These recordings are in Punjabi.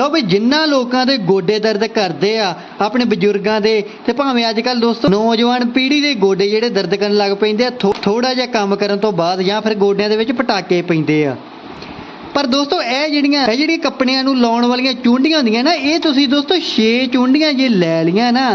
ਲਓ ਵੀ ਜਿੰਨਾ ਲੋਕਾਂ ਦੇ ਗੋਡੇ ਦਰਦ ਕਰਦੇ ਆ, ਆਪਣੇ ਬਜ਼ੁਰਗਾਂ ਦੇ, ਤੇ ਭਾਵੇਂ ਅੱਜ ਕੱਲ ਦੋਸਤੋ ਨੌਜਵਾਨ ਪੀੜ੍ਹੀ ਦੇ ਗੋਡੇ ਜਿਹੜੇ ਦਰਦ ਕਰਨ ਲੱਗ ਪੈਂਦੇ ਆ ਥੋੜਾ ਜਿਹਾ ਕੰਮ ਕਰਨ ਤੋਂ ਬਾਅਦ ਜਾਂ ਫਿਰ ਗੋਡਿਆਂ ਦੇ ਵਿੱਚ ਪਟਾਕੇ ਪੈਂਦੇ ਆ। ਪਰ ਦੋਸਤੋ ਇਹ ਜਿਹੜੀਆਂ ਇਹ ਜਿਹੜੀਆਂ ਕੱਪੜਿਆਂ ਨੂੰ ਲਾਉਣ ਵਾਲੀਆਂ ਚੁੰਡੀਆਂ ਹੁੰਦੀਆਂ ਨਾ, ਇਹ ਤੁਸੀਂ ਦੋਸਤੋ 6 ਚੁੰਡੀਆਂ ਜੇ ਲੈ ਲੀਆਂ ਨਾ,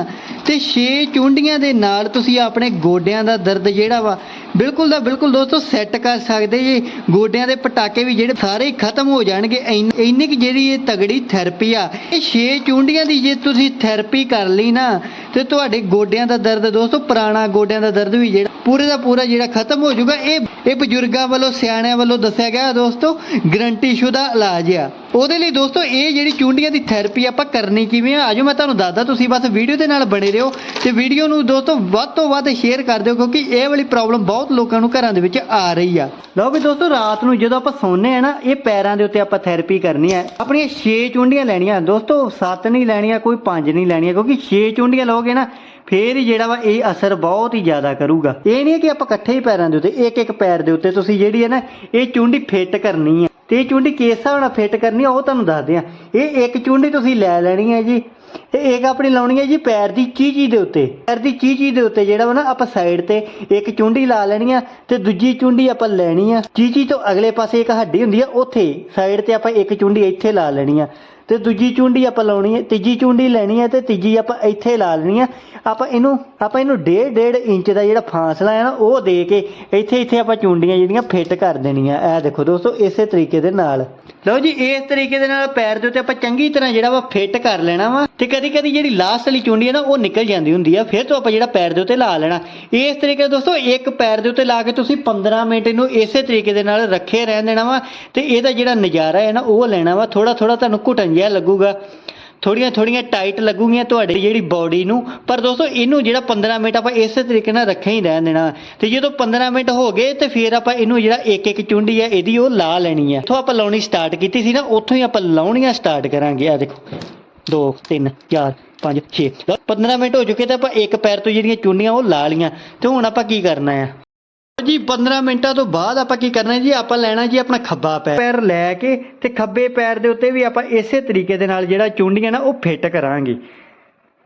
ਤੇ 6 ਚੁੰਡੀਆਂ ਦੇ ਨਾਲ ਤੁਸੀਂ ਆਪਣੇ ਗੋਡਿਆਂ ਦਾ ਦਰਦ ਜਿਹੜਾ ਵਾ ਬਿਲਕੁਲ ਦਾ ਬਿਲਕੁਲ ਦੋਸਤੋ ਸੈੱਟ ਕਰ ਸਕਦੇ ਜੀ। ਗੋਡਿਆਂ ਦੇ ਪਟਾਕੇ ਵੀ ਜਿਹੜੇ ਸਾਰੇ ਹੀ ਖਤਮ ਹੋ ਜਾਣਗੇ। ਇੰਨ- ਇੰਨੀ ਕਿ ਜਿਹੜੀ ਇਹ ਤਗੜੀ ਥੈਰੇਪੀ ਆ, ਇਹ ਛੇ ਚੁੰਡੀਆਂ ਦੀ ਜੇ ਤੁਸੀਂ ਥੈਰੇਪੀ ਕਰ ਲਈ ਨਾ, ਤੇ ਤੁਹਾਡੇ ਗੋਡਿਆਂ ਦਾ ਦਰਦ ਦੋਸਤੋ, ਪੁਰਾਣਾ ਗੋਡਿਆਂ ਦਾ ਦਰਦ ਵੀ ਜਿਹੜਾ ਪੂਰੇ ਦਾ ਪੂਰਾ ਜਿਹੜਾ ਖਤਮ ਹੋ ਜਾਊਗਾ, ਇਹ ਇਹ ਬਜ਼ੁਰਗਾਂ ਵੱਲੋਂ, ਸਿਆਣਿਆਂ ਵੱਲੋਂ ਦੱਸਿਆ ਗਿਆ ਦੋਸਤੋ ਗਰੰਟੀ ਸ਼ੁਦਾ ਇਲਾਜ ਆ। ਉਹਦੇ ਲਈ ਦੋਸਤੋ, ਇਹ ਜਿਹੜੀ ਚੁੰਡੀਆਂ ਦੀ ਥੈਰੇਪੀ ਆਪਾਂ ਕਰਨੀ ਕਿਵੇਂ ਆ, ਆਜੋ ਮੈਂ ਤੁਹਾਨੂੰ ਦੱਸਦਾ, ਤੁਸੀਂ ਬਸ ਵੀਡੀਓ ਦੇ ਨਾਲ ਬਣੇ ਰਹੋ ਤੇ ਵੀਡੀਓ ਨੂੰ ਦੋਸਤੋ, ਵੱਧ ਤੋਂ ਵੱਧ ਸ਼ੇਅਰ ਕਰ ਦਿਓ, ਕਿਉਂਕਿ ਇਹ ਵਾਲੀ ਪ੍ਰੋਬਲਮ ਬਹੁਤ ਲੋਕਾਂ ਨੂੰ ਘਰਾਂ ਦੇ ਵਿੱਚ ਆ ਰਹੀ ਆ। ਲਓ ਵੀ ਦੋਸਤੋ, ਰਾਤ ਨੂੰ ਜਦੋਂ ਆਪਾਂ ਸੌਂਦੇ ਆ ਨਾ, ਇਹ ਪੈਰਾਂ ਦੇ ਉੱਤੇ ਆਪਾਂ ਥੈਰੇਪੀ ਕਰਨੀ ਆ। ਆਪਣੀਆਂ 6 ਚੁੰਡੀਆਂ ਲੈਣੀਆਂ। ਦੋਸਤੋ 7 ਨਹੀਂ ਲੈਣੀਆਂ, ਕੋਈ 5 ਨਹੀਂ ਲੈਣੀਆਂ, ਕਿਉਂਕਿ 6 ਚੁੰਡੀਆਂ ਲਓਗੇ ਨਾ, ਫੇਰ ਜਿਹੜਾ ਵਾ ਇਹ ਅਸਰ ਬਹੁਤ ਹੀ ਜ਼ਿਆਦਾ ਕਰੂਗਾ। ਇਹ ਨਹੀਂ ਕਿ ਆਪਾਂ ਇਕੱਠੇ ਹੀ ਪੈਰਾਂ ਦੇ ਉੱਤੇ, ਇੱਕ ਇੱਕ ਪੈਰ ਦੇ ਉੱਤੇ ਤੁਸੀਂ ਜਿਹੜੀ ਹੈ ਨਾ, ਇਹ ਚੁੰਡੀ ਫਿੱਟ ਕਰਨੀ ਹੈ ਤੇ ਇਹ ਚੁੰਡੀ ਕਿਸ ਹਿਸਾਬ ਨਾਲ ਫਿੱਟ ਕਰਨੀ ਉਹ ਤੁਹਾਨੂੰ ਦੱਸਦੇ ਆ। ਇਹ ਇੱਕ ਚੁੰਡੀ ਤੁਸੀਂ ਲੈ ਲੈਣੀ ਹੈ ਜੀ ਤੇ ਇੱਕ ਆਪਣੀ ਲਾਉਣੀ ਹੈ ਜੀ ਪੈਰ ਦੀ ਚੀਚੀ ਦੇ ਉੱਤੇ। ਪੈਰ ਦੀ ਚੀਚੀ ਦੇ ਉੱਤੇ ਜਿਹੜਾ ਵਾ ਨਾ ਆਪਾਂ ਸਾਈਡ ਤੇ ਇੱਕ ਚੁੰਡੀ ਲਾ ਲੈਣੀ ਆ ਤੇ ਦੂਜੀ ਚੁੰਡੀ ਆਪਾਂ ਲੈਣੀ ਆ। ਚੀਚੀ ਤੋਂ ਅਗਲੇ ਪਾਸੇ ਇੱਕ ਹੱਡੀ ਹੁੰਦੀ ਆ, ਉੱਥੇ ਸਾਈਡ ਤੇ ਆਪਾਂ ਇੱਕ ਚੁੰਡੀ ਇੱਥੇ ਲਾ ਲੈਣੀ ਆ। ਤੇ ਦੂਜੀ ਚੁੰਡੀ ਆਪਾਂ ਲਾਉਣੀ ਹੈ ਤੀਜੀ ਚੁੰਡੀ ਲੈਣੀ ਹੈ ਤੇ ਤੀਜੀ ਆਪਾਂ ਇੱਥੇ ਲਾ ਲੈਣੀ ਆ। ਆਪਾਂ ਇਹਨੂੰ ਆਪਾਂ ਇਹਨੂੰ ਡੇਢ ਡੇਢ ਇੰਚ ਦਾ ਜਿਹੜਾ ਫਾਸਲਾ ਹੈ ਨਾ, ਉਹ ਦੇ ਕੇ ਇੱਥੇ ਇੱਥੇ ਆਪਾਂ ਚੁੰਡੀਆਂ ਜਿਹੜੀਆਂ ਫਿੱਟ ਕਰ ਦੇਣੀਆਂ। ਇਹ ਦੇਖੋ ਦੋਸਤੋ, ਇਸੇ ਤਰੀਕੇ ਦੇ ਨਾਲ। ਲਓ ਜੀ, ਇਸ ਤਰੀਕੇ ਦੇ ਨਾਲ ਪੈਰ ਦੇ ਉੱਤੇ ਆਪਾਂ ਚੰਗੀ ਤਰ੍ਹਾਂ ਜਿਹੜਾ ਵਾ ਫਿੱਟ ਕਰ ਲੈਣਾ ਵਾ ਤੇ ਕਦੀ ਕਦੀ ਜਿਹੜੀ ਲਾਸਟ ਵਾਲੀ ਚੁੰਡੀ ਹੈ ਨਾ, ਉਹ ਨਿਕਲ ਜਾਂਦੀ ਹੁੰਦੀ ਆ, ਫਿਰ ਤੋਂ ਆਪਾਂ ਜਿਹੜਾ ਪੈਰ ਦੇ ਉੱਤੇ ਲਾ ਲੈਣਾ। ਇਸ ਤਰੀਕੇ ਦੋਸਤੋ, ਇੱਕ ਪੈਰ ਦੇ ਉੱਤੇ ਲਾ ਕੇ ਤੁਸੀਂ 15 ਮਿੰਟ ਇਹਨੂੰ ਇਸੇ ਤਰੀਕੇ ਦੇ ਨਾਲ ਰੱਖੇ ਰਹਿਣ ਦੇਣਾ ਵਾ ਤੇ ਇਹਦਾ ਜਿਹੜਾ ਨਜ਼ਾਰਾ ਹੈ ਨਾ, ਉਹ ਲੈਣਾ ਵਾ। ਥੋੜਾ ਥੋੜਾ ਤੁਹਾਨੂੰ ਘੁਟਣ ਜਿਹਾ ਲੱਗੂਗਾ। ਥੋੜੀਆਂ ਥੋੜੀਆਂ ਟਾਈਟ ਲੱਗੂਗੀਆਂ ਤੁਹਾਡੀ ਜਿਹੜੀ ਬਾਡੀ ਨੂੰ। ਪਰ ਦੋਸਤੋ, ਇਹਨੂੰ ਜਿਹੜਾ 15 ਮਿੰਟ ਆਪਾਂ ਇਸੇ ਤਰੀਕੇ ਨਾਲ ਰੱਖਿਆ ਹੀ ਰਹਿਣ ਦੇਣਾ। ਤੇ ਜਦੋਂ 15 ਮਿੰਟ ਹੋ ਗਏ, ਤੇ ਫਿਰ ਆਪਾਂ ਇਹਨੂੰ ਜਿਹੜਾ ਇੱਕ ਇੱਕ ਚੁੰਡੀ ਆ ਇਹਦੀ ਉਹ ਲਾ ਲੈਣੀ ਹੈ। ਉੱਥੋਂ ਆਪਾਂ ਲਾਉਣੀ ਸਟਾਰਟ ਕੀਤੀ ਸੀ ਨਾ, ਉੱਥੋਂ ਹੀ ਆਪਾਂ ਲਾਉਣੀਆਂ ਸਟਾਰਟ ਕਰਾਂਗੇ। ਆ ਦੇਖੋ। 2 3 4 5 6 15 ਮਿੰਟ ਹੋ ਚੁੱਕੇ, ਤਾਂ ਆਪਾਂ ਇੱਕ ਪੈਰ ਤੋਂ ਜਿਹੜੀਆਂ ਚੁੰਨੀਆਂ ਉਹ ਲਾ ਲੀਆਂ ਤੇ ਹੁਣ ਆਪਾਂ ਕੀ ਕਰਨਾ ਆ ਜੀ 15 ਮਿੰਟਾਂ ਤੋਂ ਬਾਅਦ ਆਪਾਂ ਕੀ ਕਰਨਾ ਜੀ? ਆਪਾਂ ਲੈਣਾ ਜੀ ਆਪਣਾ ਖੱਬਾ ਪੈਰ। ਪੈਰ ਲੈ ਕੇ ਤੇ ਖੱਬੇ ਪੈਰ ਦੇ ਉੱਤੇ ਵੀ ਆਪਾਂ ਇਸੇ ਤਰੀਕੇ ਦੇ ਨਾਲ ਜਿਹੜਾ ਚੁੰਡੀਆਂ ਨਾ ਉਹ ਫਿੱਟ ਕਰਾਂਗੇ।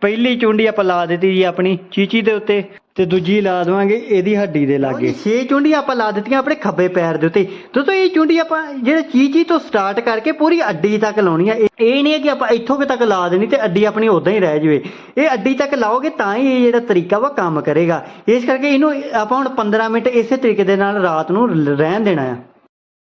ਪਹਿਲੀ ਚੁੰਡੀ ਆਪਾਂ ਲਾ ਦਿੱਤੀ ਜੀ ਆਪਣੀ ਚੀਚੀ ਦੇ ਉੱਤੇ। ਤੇ ਦੂਜੀ ਲਾ ਦਵਾਂਗੇ ਇਹਦੀ ਹੱਡੀ ਦੇ ਲਾਗੇ। ਛੇ ਚੁੰਡੀਆਂ ਆਪਾਂ ਲਾ ਦਿੱਤੀਆਂ ਆਪਣੇ ਖੱਬੇ ਪੈਰ ਦੇ ਉੱਤੇ। ਦੋਸਤੋ ਇਹ ਚੁੰਡੀ ਆਪਾਂ ਜਿਹੜਾ ਚੀਚੀ ਤੋਂ ਸਟਾਰਟ ਕਰਕੇ ਪੂਰੀ ਅੱਡੀ ਤੱਕ ਲਾਉਣੀ ਆ। ਇਹ ਨਹੀਂ ਹੈ ਕਿ ਆਪਾਂ ਇੱਥੋਂ ਕਿ ਤੱਕ ਲਾ ਦੇਣੀ ਤੇ ਅੱਡੀ ਆਪਣੀ ਉਦਾਂ ਹੀ ਰਹਿ ਜਾਵੇ। ਇਹ ਅੱਡੀ ਤੱਕ ਲਾਓਗੇ ਤਾਂ ਹੀ ਇਹ ਜਿਹੜਾ ਤਰੀਕਾ ਵਾ ਕੰਮ ਕਰੇਗਾ। ਇਸ ਕਰਕੇ ਇਹਨੂੰ ਆਪਾਂ ਹੁਣ 15 ਮਿੰਟ ਇਸੇ ਤਰੀਕੇ ਦੇ ਨਾਲ ਰਾਤ ਨੂੰ ਰਹਿਣ ਦੇਣਾ ਆ।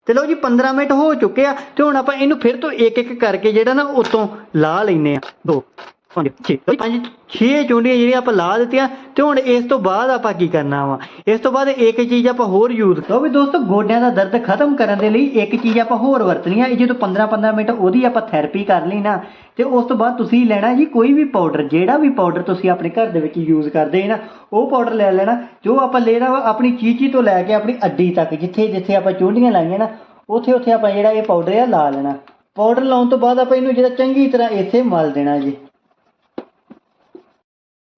ਤੇ ਲਓ ਜੀ 15 ਮਿੰਟ ਹੋ ਚੁੱਕੇ ਆ ਤੇ ਹੁਣ ਆਪਾਂ ਇਹਨੂੰ ਫਿਰ ਤੋਂ ਇੱਕ ਇੱਕ ਕਰਕੇ ਜਿਹੜਾ ਨਾ ਉਤੋਂ ਲਾ ਲੈਨੇ ਆ। ਦੋ। ਪੰਜ ਛੇ ਪੰਜ ਛੇ ਚੁੰਡੀਆਂ ਜਿਹੜੀਆਂ ਆਪਾਂ ਲਾ ਦਿੱਤੀਆਂ ਤੇ ਹੁਣ ਇਸ ਤੋਂ ਬਾਅਦ ਆਪਾਂ ਕੀ ਕਰਨਾ ਵਾ? ਇਸ ਤੋਂ ਬਾਅਦ ਇੱਕ ਚੀਜ਼ ਆਪਾਂ ਹੋਰ ਯੂਜ਼ ਕਰੋ ਵੀ ਦੋਸਤੋ, ਗੋਡਿਆਂ ਦਾ ਦਰਦ ਖਤਮ ਕਰਨ ਦੇ ਲਈ ਇੱਕ ਚੀਜ਼ ਆਪਾਂ ਹੋਰ ਵਰਤਣੀ ਆ। ਇਹ ਜਦੋਂ 15 15 ਮਿੰਟ ਉਹਦੀ ਆਪਾਂ ਥੈਰੇਪੀ ਕਰ ਲਈ ਨਾ, ਤੇ ਉਸ ਤੋਂ ਬਾਅਦ ਤੁਸੀਂ ਲੈਣਾ ਜੀ ਕੋਈ ਵੀ ਪਾਊਡਰ ਜਿਹੜਾ ਵੀ ਪਾਊਡਰ ਤੁਸੀਂ ਆਪਣੇ ਘਰ ਦੇ ਵਿੱਚ ਯੂਜ਼ ਕਰਦੇ ਨਾ, ਉਹ ਪਾਊਡਰ ਲੈ ਲੈਣਾ। ਜੋ ਆਪਾਂ ਲੈਣਾ ਵਾ ਆਪਣੀ ਚੀਚੀ ਤੋਂ ਲੈ ਕੇ ਆਪਣੀ ਅੱਡੀ ਤੱਕ, ਜਿੱਥੇ ਜਿੱਥੇ ਆਪਾਂ ਚੁੰਡੀਆਂ ਲਾਈਆਂ ਨਾ ਉੱਥੇ ਉੱਥੇ ਆਪਾਂ ਜਿਹੜਾ ਇਹ ਪਾਊਡਰ ਆ ਲਾ ਲੈਣਾ। ਪਾਊਡਰ ਲਾਉਣ ਤੋਂ ਬਾਅਦ ਆਪਾਂ ਇਹਨੂੰ ਜਿਹੜਾ ਚੰਗੀ ਤਰ੍ਹਾਂ ਇੱਥੇ ਮਲ ਦੇਣਾ ਜੀ।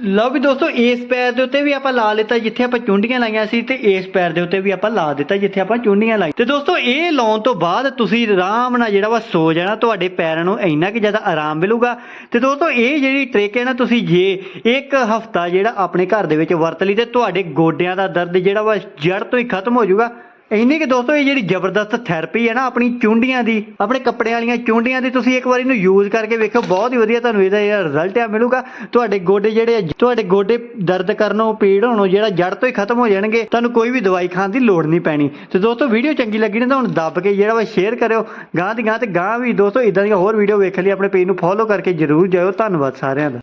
ਲਓ ਵੀ ਦੋਸਤੋ, ਇਸ ਪੈਰ ਦੇ ਉੱਤੇ ਵੀ ਆਪਾਂ ਲਾ ਲਿੱਤਾ, ਜਿੱਥੇ ਆਪਾਂ ਚੁੰਡੀਆਂ ਲਾਈਆਂ ਸੀ ਤੇ ਇਸ ਪੈਰ ਦੇ ਉੱਤੇ ਵੀ ਆਪਾਂ ਲਾ ਦਿੱਤਾ, ਜਿੱਥੇ ਆਪਾਂ ਚੁੰਡੀਆਂ ਲਾਈ ਤੇ ਦੋਸਤੋ, ਇਹ ਲਾਉਣ ਤੋਂ ਬਾਅਦ ਤੁਸੀਂ ਆਰਾਮ ਨਾਲ ਜਿਹੜਾ ਵਾ ਸੋ ਜਾਣਾ ਤੁਹਾਡੇ ਪੈਰਾਂ ਨੂੰ ਇੰਨਾ ਕਿ ਜ਼ਿਆਦਾ ਆਰਾਮ ਮਿਲੂਗਾ। ਤੇ ਦੋਸਤੋ, ਇਹ ਜਿਹੜੀ ਟ੍ਰਿਕ ਹੈ ਨਾ ਤੁਸੀਂ ਜੇ ਇੱਕ ਹਫਤਾ ਜਿਹੜਾ ਆਪਣੇ ਘਰ ਦੇ ਵਿੱਚ ਵਰਤ ਲਈ ਤੇ ਤੁਹਾਡੇ ਗੋਡਿਆਂ ਦਾ ਦਰਦ ਜਿਹੜਾ ਵਾ ਜੜ ਤੋਂ ਹੀ ਖਤਮ ਹੋ ਜਾਊਗਾ। ਇੰਨੀ ਕਿ ਦੋਸਤੋ, ਇਹ ਜਿਹੜੀ ਜ਼ਬਰਦਸਤ ਥੈਰੇਪੀ ਹੈ ਨਾ ਆਪਣੀ ਚੁੰਡੀਆਂ ਦੀ, ਆਪਣੇ ਕੱਪੜਿਆਂ ਵਾਲੀਆਂ ਚੁੰਡੀਆਂ ਦੀ, ਤੁਸੀਂ ਇੱਕ ਵਾਰ ਇਹਨੂੰ ਯੂਜ਼ ਕਰਕੇ ਵੇਖੋ ਬਹੁਤ ਹੀ ਵਧੀਆ ਤੁਹਾਨੂੰ ਇਹਦਾ ਜਿਹੜਾ ਰਿਜ਼ਲਟ ਆ ਮਿਲੂਗਾ। ਤੁਹਾਡੇ ਗੋਡੇ ਜਿਹੜੇ ਤੁਹਾਡੇ ਗੋਡੇ ਦਰਦ ਕਰਨੋਂ, ਪੀੜ ਹੋਣੋਂ, ਜਿਹੜਾ ਜੜ ਤੋਂ ਹੀ ਖਤਮ ਹੋ ਜਾਣਗੇ, ਤੁਹਾਨੂੰ ਕੋਈ ਵੀ ਦਵਾਈ ਖਾਣ ਦੀ ਲੋੜ ਨਹੀਂ ਪੈਣੀ। ਤੇ ਦੋਸਤੋ ਵੀਡੀਓ ਚੰਗੀ ਲੱਗੀ ਨਾ ਤਾਂ ਹੁਣ ਦੱਬ ਕੇ ਜਿਹੜਾ ਵਾ ਸ਼ੇਅਰ ਕਰਿਓ। ਗਾਂ ਦੀ ਗਾਂ ਤੇ ਗਾਂ ਵੀ ਦੋਸਤੋ ਇਦਾਂ ਦੀਆਂ ਹੋਰ ਵੀਡੀਓ ਵੇਖਣ ਲਈ, ਆਪਣੇ ਪੇਜ ਨੂੰ ਫੋਲੋ ਕਰਕੇ ਜਰੂਰ ਜਾਇਓ। ਧੰਨਵਾਦ ਸਾਰਿਆਂ ਦਾ।